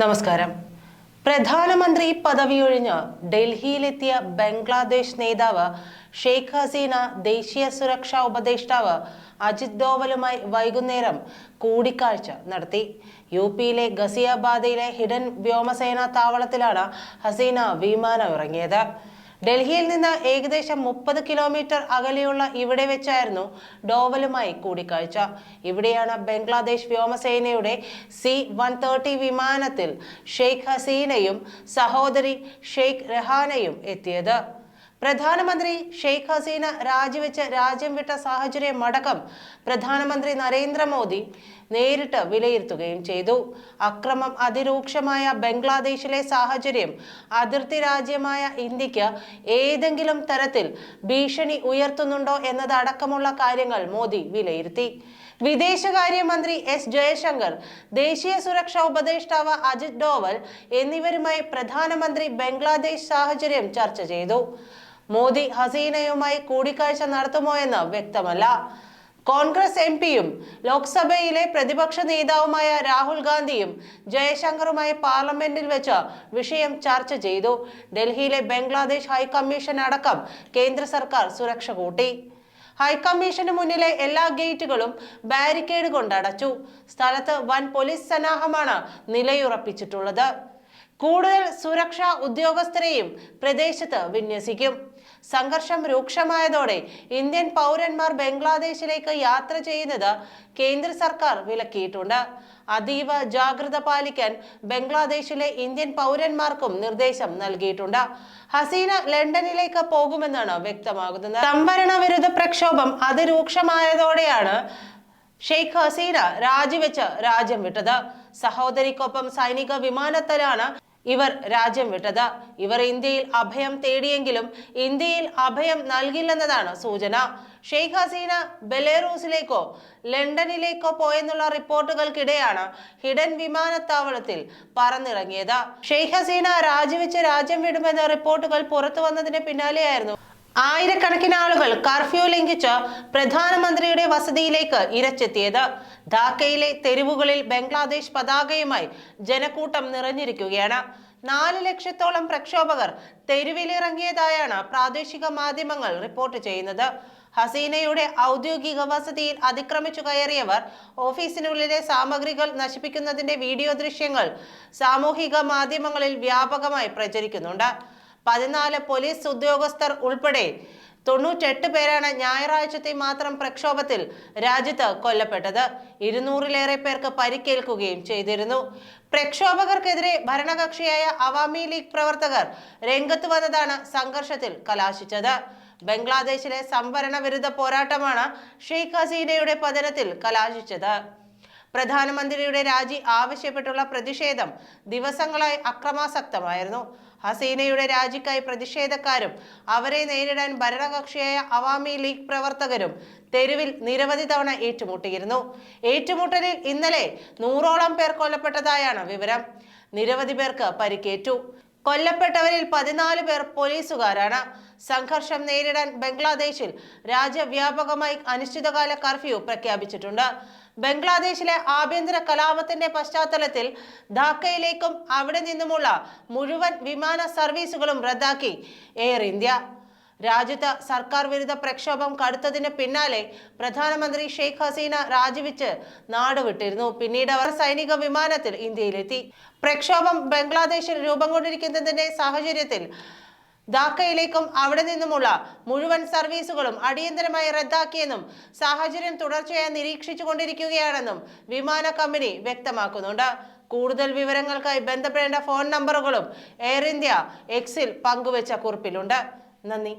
നമസ്കാരം. പ്രധാനമന്ത്രി പദവിയൊഴിഞ്ഞ് ഡൽഹിയിലെത്തിയ ബംഗ്ലാദേശ് നേതാവ് ഷെയ്ഖ് ഹസീന ദേശീയ സുരക്ഷാ ഉപദേഷ്ടാവ് അജിത് ഡോവലുമായി വൈകുന്നേരം കൂടിക്കാഴ്ച നടത്തി. യു പിയിലെ ഗസിയാബാദിലെ ഹിഡൻ വ്യോമസേനാ താവളത്തിലാണ് ഹസീന വിമാനം ഇറങ്ങിയത്. ഡൽഹിയിൽ നിന്ന് ഏകദേശം മുപ്പത് കിലോമീറ്റർ അകലെയുള്ള ഇവിടെ വെച്ചായിരുന്നു ഡോവലുമായി കൂടിക്കാഴ്ച. ഇവിടെയാണ് ബംഗ്ലാദേശ് വ്യോമസേനയുടെ സി വൺ തേർട്ടി വിമാനത്തിൽ ഷെയ്ഖ് ഹസീനയും സഹോദരി ഷെയ്ഖ് രഹാനയും എത്തിയത്. പ്രധാനമന്ത്രി ഷെയ്ഖ് ഹസീന രാജിവെച്ച് രാജ്യം വിട്ട സാഹചര്യം അടക്കം പ്രധാനമന്ത്രി നരേന്ദ്രമോദി നേരിട്ട് വിലയിരുത്തുകയും ചെയ്തു. അക്രമം അതിരൂക്ഷമായ ബംഗ്ലാദേശിലെ സാഹചര്യം അതിർത്തി രാജ്യമായ ഇന്ത്യയ്ക്ക് ഏതെങ്കിലും തരത്തിൽ ഭീഷണി ഉയർത്തുന്നുണ്ടോ എന്നതടക്കമുള്ള കാര്യങ്ങൾ മോദി വിലയിരുത്തി. വിദേശകാര്യമന്ത്രി എസ് ജയശങ്കർ ദേശീയ സുരക്ഷാ ഉപദേഷ്ടാവ് അജിത് ഡോവൽ എന്നിവരുമായി പ്രധാനമന്ത്രി ബംഗ്ലാദേശ് സാഹചര്യം ചർച്ച ചെയ്തു. മോദി ഹസീനയുമായി കൂടിക്കാഴ്ച നടത്തുമോ എന്ന് വ്യക്തമല്ല. കോൺഗ്രസ് എം പിയും ലോക്സഭയിലെ പ്രതിപക്ഷ നേതാവുമായ രാഹുൽ ഗാന്ധിയും ജയശങ്കറുമായി പാർലമെന്റിൽ വെച്ച് വിഷയം ചർച്ച ചെയ്തു. ഡൽഹിയിലെ ബംഗ്ലാദേശ് ഹൈക്കമ്മീഷൻ അടക്കം കേന്ദ്ര സർക്കാർ സുരക്ഷ കൂട്ടി. ഹൈക്കമ്മീഷന് മുന്നിലെ എല്ലാ ഗേറ്റുകളും ബാരിക്കേഡ് കൊണ്ടടച്ചു. സ്ഥലത്ത് വൻ പോലീസ് സന്നാഹമാണ് നിലയുറപ്പിച്ചിട്ടുള്ളത്. കൂടുതൽ സുരക്ഷാ ഉദ്യോഗസ്ഥരെയും പ്രദേശത്ത് വിന്യസിക്കും. സംഘർഷം രൂക്ഷമായതോടെ ഇന്ത്യൻ പൗരന്മാർ ബംഗ്ലാദേശിലേക്ക് യാത്ര ചെയ്യുന്നത് കേന്ദ്ര സർക്കാർ വിലക്കിയിട്ടുണ്ട്. അതീവ ജാഗ്രത പാലിക്കാൻ ബംഗ്ലാദേശിലെ ഇന്ത്യൻ പൗരന്മാർക്കും നിർദ്ദേശം നൽകിയിട്ടുണ്ട്. ഹസീന ലണ്ടനിലേക്ക് പോകുമെന്നാണ് വ്യക്തമാകുന്നത്. സംവരണ വിരുദ്ധ പ്രക്ഷോഭം അതിരൂക്ഷമായതോടെയാണ് ഷെയ്ഖ് ഹസീന രാജിവെച്ച് രാജ്യം വിട്ടത്. സഹോദരിക്കൊപ്പം സൈനിക വിമാനത്തിലാണ് ഇവർ രാജ്യം വിട്ടത്. ഇവർ ഇന്ത്യയിൽ അഭയം തേടിയെങ്കിലും ഇന്ത്യയിൽ അഭയം നൽകില്ലെന്നതാണ് സൂചന. ഷെയ്ഖ് ഹസീന ബെലേറൂസിലേക്കോ ലണ്ടനിലേക്കോ പോയെന്നുള്ള റിപ്പോർട്ടുകൾക്കിടെയാണ് ഹിഡൻ വിമാനത്താവളത്തിൽ പറന്നിറങ്ങിയത്. ഷെയ്ഖ് ഹസീന രാജിവെച്ച് രാജ്യം വിടുമെന്ന റിപ്പോർട്ടുകൾ പുറത്തു വന്നതിന് പിന്നാലെയായിരുന്നു ആയിരക്കണക്കിന് ആളുകൾ കർഫ്യൂ ലംഘിച്ച് പ്രധാനമന്ത്രിയുടെ വസതിയിലേക്ക് ഇരച്ചെത്തിയത്. ധാക്കയിലെ തെരുവുകളിൽ ബംഗ്ലാദേശ് പതാകയുമായി ജനക്കൂട്ടം നിറഞ്ഞിരിക്കുകയാണ്. നാല് ലക്ഷത്തോളം പ്രക്ഷോഭകർ തെരുവിലിറങ്ങിയതായാണ് പ്രാദേശിക മാധ്യമങ്ങൾ റിപ്പോർട്ട് ചെയ്യുന്നത്. ഹസീനയുടെ ഔദ്യോഗിക വസതിയിൽ അതിക്രമിച്ചു കയറിയവർ ഓഫീസിനുള്ളിലെ സാമഗ്രികൾ നശിപ്പിക്കുന്നതിന്റെ വീഡിയോ ദൃശ്യങ്ങൾ സാമൂഹിക മാധ്യമങ്ങളിൽ വ്യാപകമായി പ്രചരിക്കുന്നുണ്ട്. പതിനാല് പോലീസ് ഉദ്യോഗസ്ഥർ ഉൾപ്പെടെ തൊണ്ണൂറ്റെട്ട് പേരാണ് ഞായറാഴ്ചത്തെ മാത്രം പ്രക്ഷോഭത്തിൽ രാജ്യത്ത് കൊല്ലപ്പെട്ടത്. ഇരുന്നൂറിലേറെ പേർക്ക് പരിക്കേൽക്കുകയും ചെയ്തിരുന്നു. പ്രക്ഷോഭകർക്കെതിരെ ഭരണകക്ഷിയായ അവാമി ലീഗ് പ്രവർത്തകർ രംഗത്ത് വന്നതാണ് സംഘർഷത്തിൽ കലാശിച്ചത്. ബംഗ്ലാദേശിലെ സംവരണ വിരുദ്ധ പോരാട്ടമാണ് ഷെയ്ഖ് ഹസീനയുടെ പതനത്തിൽ കലാശിച്ചത്. പ്രധാനമന്ത്രിയുടെ രാജി ആവശ്യപ്പെട്ടുള്ള പ്രതിഷേധം ദിവസങ്ങളായി അക്രമാസക്തമായിരുന്നു. ഹസീനയുടെ രാജിക്കായി പ്രതിഷേധക്കാരും അവരെ നേരിടാൻ ഭരണകക്ഷിയായ അവാമി ലീഗ് പ്രവർത്തകരും തെരുവിൽ നിരവധി തവണ ഏറ്റുമുട്ടിയിരുന്നു. ഏറ്റുമുട്ടലിൽ ഇന്നലെ നൂറോളം പേർ കൊല്ലപ്പെട്ടതായാണ് വിവരം. നിരവധി പേർക്ക് പരിക്കേറ്റു. കൊല്ലപ്പെട്ടവരിൽ പതിനാല് പേർ പോലീസുകാരാണ്. സംഘർഷം നേരിടാൻ ബംഗ്ലാദേശിൽ രാജ്യവ്യാപകമായി അനിശ്ചിതകാല കർഫ്യൂ പ്രഖ്യാപിച്ചിട്ടുണ്ട്. ബംഗ്ലാദേശിലെ ആഭ്യന്തര കലാപത്തിന്റെ പശ്ചാത്തലത്തിൽ ധാക്കയിലേക്കും അവിടെ നിന്നുമുള്ള മുഴുവൻ വിമാന സർവീസുകളും റദ്ദാക്കി എയർ ഇന്ത്യ. രാജ്യത്ത് സർക്കാർ വിരുദ്ധ പ്രക്ഷോഭം കടുത്തതിന് പിന്നാലെ പ്രധാനമന്ത്രി ഷെയ്ഖ് ഹസീന രാജിവെച്ച് നാടുവിട്ടിരുന്നു പിന്നീട് അവർ സൈനിക വിമാനത്തിൽ ഇന്ത്യയിലെത്തി. പ്രക്ഷോഭം ബംഗ്ലാദേശിൽ രൂപം കൊണ്ടിരിക്കുന്നതിന്റെ സാഹചര്യത്തിൽ ധാക്കയിലേക്കും അവിടെ നിന്നുമുള്ള മുഴുവൻ സർവീസുകളും അടിയന്തരമായി റദ്ദാക്കിയെന്നും സാഹചര്യം തുടർച്ചയായി നിരീക്ഷിച്ചു കൊണ്ടിരിക്കുകയാണെന്നും വിമാന കമ്പനി വ്യക്തമാക്കുന്നുണ്ട്. കൂടുതൽ വിവരങ്ങൾക്കായി ബന്ധപ്പെടേണ്ട ഫോൺ നമ്പറുകളും എയർ ഇന്ത്യ എക്സിൽ പങ്കുവച്ച കുറിപ്പിലുണ്ട്. നന്ദി.